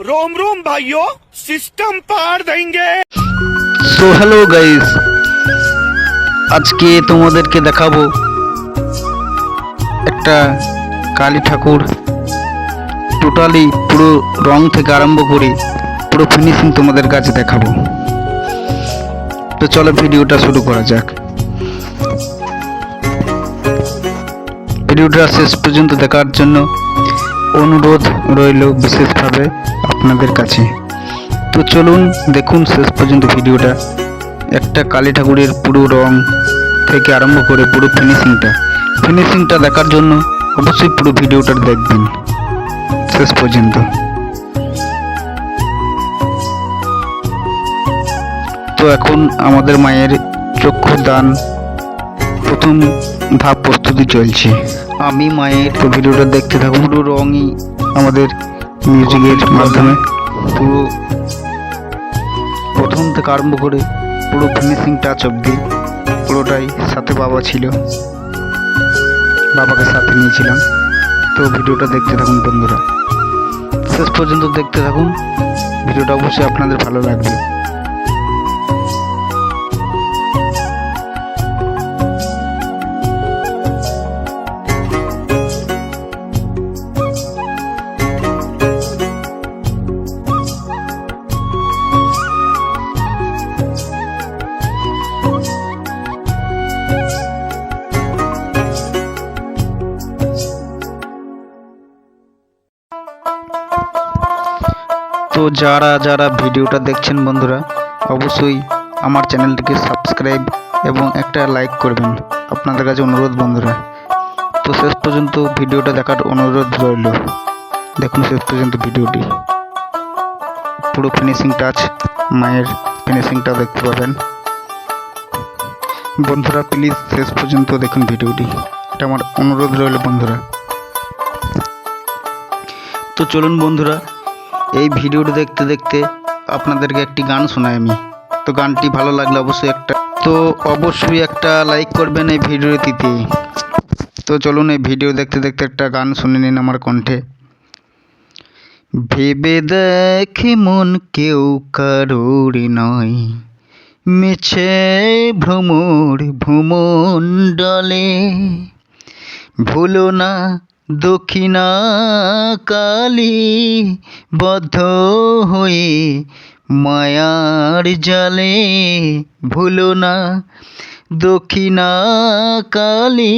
रोम रोम भाइयों सिस्टम पार देंगे so hello guys আজকে তোমাদেরকে দেখাবো একটা কালী ঠাকুর টোটালি পুরো রং থেকে আরম্ভ করে পুরো ফিনিশিং তোমাদের কাছে দেখাবো তো চলো ভিডিওটা শুরু করা যাক ভিডিওটা শেষ পর্যন্ত দেখার জন্য অনুরোধ রইল বিশেষভাবে আপনাদের কাছে। তো চলুন দেখুন শেষ পর্যন্ত ভিডিওটা। একটা কালী ঠাকুরের পুরো রং থেকে আরম্ভ করে পুরো ফিনিশিংটা ফিনিশিংটা দেখার জন্য অবশ্যই পুরো ভিডিওটা দেখবেন। শেষ পর্যন্ত। তো এখন আমাদের মায়ের চক্ষু দান প্রথম ধাপ প্রস্তুতি চলছে। আমি মায়ের তো ভিডিওটা দেখতে থাকুন। পুরো রঙই আমাদের মিউজিকের মাধ্যমে। পুরো প্রথম থেকে আরম্ভ করে পুরো ফিনিশিং টাচ অবধি পুরোটাই সাথে বাবা ছিল। বাবাকে সাথে নিয়েছিলাম। তো ভিডিওটা দেখতে থাকুন বন্ধুরা। শেষ পর্যন্ত দেখতে থাকুন। ভিডিওটা অবশ্যই আপনাদের ভালো লাগবে। তো যারা যারা ভিডিওটা দেখছেন বন্ধুরা, অবশ্যই আমার চ্যানেলটিকে সাবস্ক্রাইব এবং একটা লাইক করবেন। আপনাদের কাছে অনুরোধ বন্ধুরা। তো শেষ পর্যন্ত ভিডিওটা দেখার অনুরোধ রইল। দেখুন শেষ পর্যন্ত ভিডিওটি। পুরো ফিনিশিং টাচ মায়ের ফিনিশিংটা দেখতে পাবেন। বন্ধুরা প্লিজ শেষ পর্যন্ত দেখুন ভিডিওটি। এটা আমার অনুরোধ রইল বন্ধুরা। তো চলুন বন্ধুরা এই ভিডিওটি দেখতে দেখতে আপনাদেরকে একটি গান শোনাই আমি। তো গানটি ভালো লাগলে অবশ্যই একটা তো অবশ্যই একটা লাইক করবেন এই ভিডিওটিতে। তো চলুন এই ভিডিও দেখতে দেখতে একটা গান শুনে নিন আমার কণ্ঠে। ভেবে দেখে মন কেউ কারোর নয়। মিছে ভ্রমর ভ্রমণ ডলে। ভুলো না দক্ষিণা কালী বদ্ধ হয়ে মায়ার জালে ভুলো না। দক্ষিণা কালী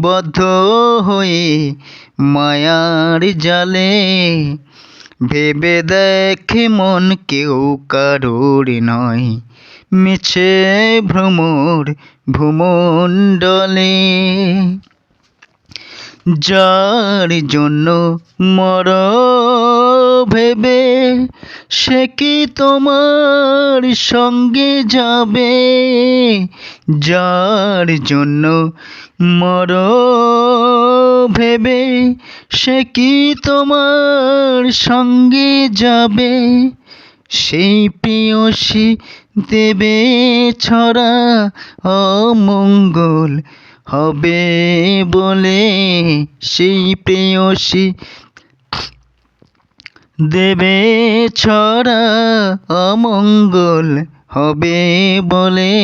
বদ্ধ হয়ে মায়ার জালে ভেবে দেখে মন কেউ কারোর নয়। মিছে ভ্রমর ভূমণ্ডলে যার জন্য মর ভেবে সে কি তোমার সঙ্গে যাবে? যার জন্য মর ভেবে সে কি তোমার সঙ্গে যাবে? সেই প্রিয়সী দেবে ছড়া অমঙ্গল হবে বলে সেই প্রেয়সী দেবে ছড়া অমঙ্গল হবে বলে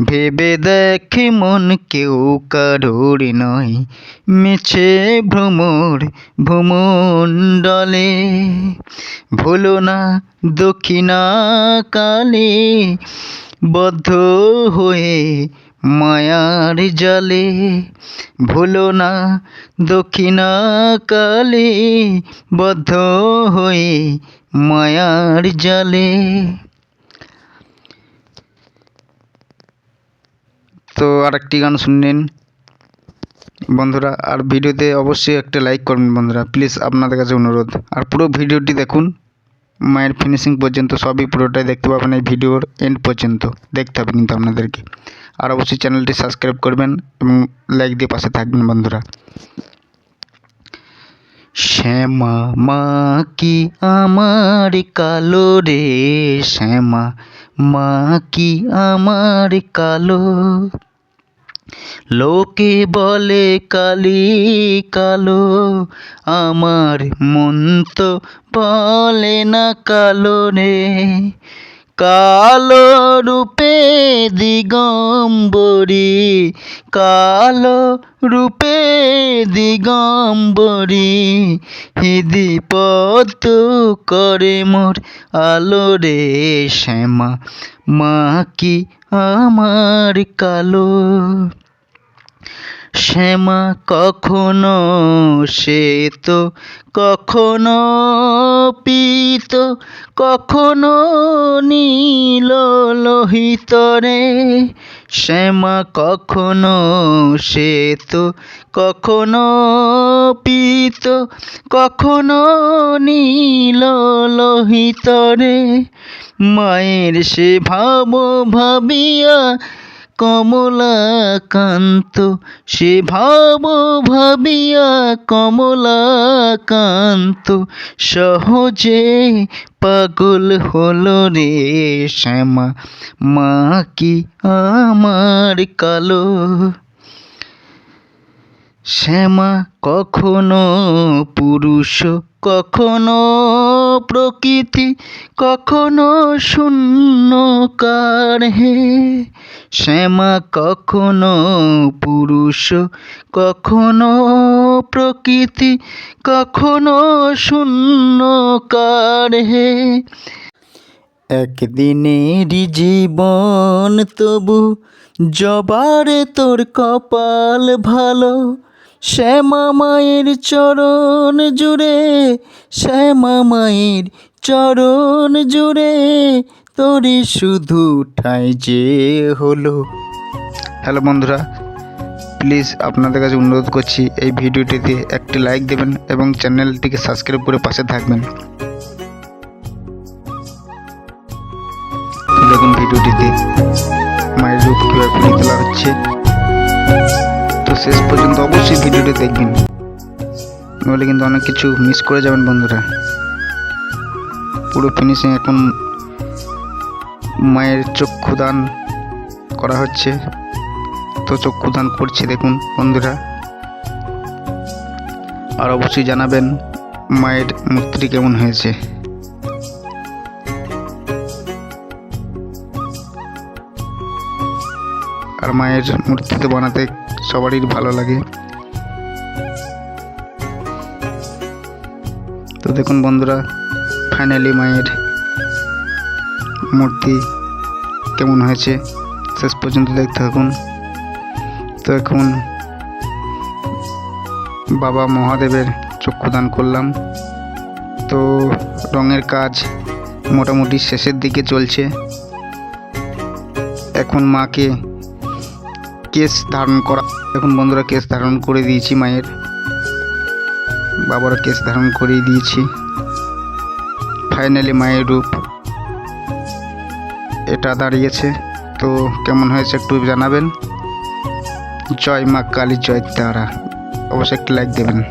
ভেবে দেখে মন কেউ কারোর নয়। মিছে ভ্রমর ভ্রমণ্ডলে ভুলো না দক্ষিণা কালে বদ্ধ হয়ে মায়ার জালে, ভুলো না দক্ষিণা কালে বদ্ধ হয়ে মায়ার জালে। তো আরেকটি গান শুনলেন বন্ধুরা, আর ভিডিওতে অবশ্যই একটা লাইক করবেন বন্ধুরা প্লিজ আপনাদের কাছে অনুরোধ। আর পুরো ভিডিওটি দেখুন। মায়ের ফিনিশিং পর্যন্ত সবই পুরোটাই দেখতে পাবেন এই ভিডিওর এন্ড পর্যন্ত। দেখতে হবে কিন্তু আপনাদেরকে। আর অবশ্যই চ্যানেলটি সাবস্ক্রাইব করবেন এবং লাইক দিয়ে পাশে থাকবেন বন্ধুরা। শ্যামা, মা কি আমার কালো রে? শ্যামা, মা কি আমার কালো? লোকে বলে, কালি কালো। আমার মন তো বলে না কালো রে। কালো রূপে দিগম্বরী, কালো রূপে দিগম্বরী। হিদি পদ্ম করে মোর আলো রে, শ্যামা, মা কি আমার কালো? শ্যামা কখনো, সে তো কখনো পিত, কখনো নীল লোহিত রে শ্যামা কখনো, সে তো কখনো পিত, কখনো নীল লোহিত রে মায়ের সে ভাব ভাবিয়া কমলাকান্ত, সে ভাব ভাবিয়া কমলাকান্ত, সহজে পাগল হলো রে শ্যামা, মা কি আমার কালো? শ্যামা কখনো পুরুষ, কখনো প্রকৃতি, কখনো শূন্যকার হে। শ্যামা কখনো পুরুষ, কখনো প্রকৃতি, কখনো শূন্যকার হে। একদিনের জীবন তবু জবারে তোর কপাল ভালো। শ্যামা মায়ের চরণ জুড়ে, শ্যামা মায়ের চরণ জুড়ে তোরই শুধু ঠাই যে হলো। হ্যালো বন্ধুরা, প্লিজ আপনাদের কাছে অনুরোধ করছি, এই ভিডিওটিতে একটি লাইক দেবেন এবং চ্যানেলটিকে সাবস্ক্রাইব করে পাশে থাকবেন। দেখুন ভিডিওটিতে মায়ের রূপ কীভাবে ফুটিয়ে তোলা হচ্ছে। তো শেষ পর্যন্ত অবশ্যই ভিডিওটি দেখবেন, নইলে কিন্তু অনেক কিছু মিস করে যাবেন বন্ধুরা। পুরো ফিনিশিং এখন মায়ের চক্ষুদান করা হচ্ছে। তো চক্ষুদান করছে দেখুন বন্ধুরা। আর অবশ্যই জানাবেন মায়ের মূর্তিটি কেমন হয়েছে। আর মায়ের মূর্তিতে বানাতে সবারই ভালো লাগে। তো দেখুন বন্ধুরা ফাইনালি মায়ের মূর্তি কেমন হয়েছে, শেষ পর্যন্ত দেখতে থাকুন। তো এখন বাবা মহাদেবের চক্ষুদান করলাম। তো রঙের কাজ মোটামুটি শেষের দিকে চলছে। এখন মাকে কেস ধারণ করা, এখন বন্ধুরা কেস ধারণ করে দিয়েছি মায়ের। বাবারও কেস ধারণ করিয়ে দিয়েছি। ফাইনালি মায়ের রূপ। এটা দাঁড়িয়েছে। তো কেমন হয়েছে একটু জানাবেন। জয় মা কালী, জয় তারা। অবশ্যই একটি লাইক দেবেন।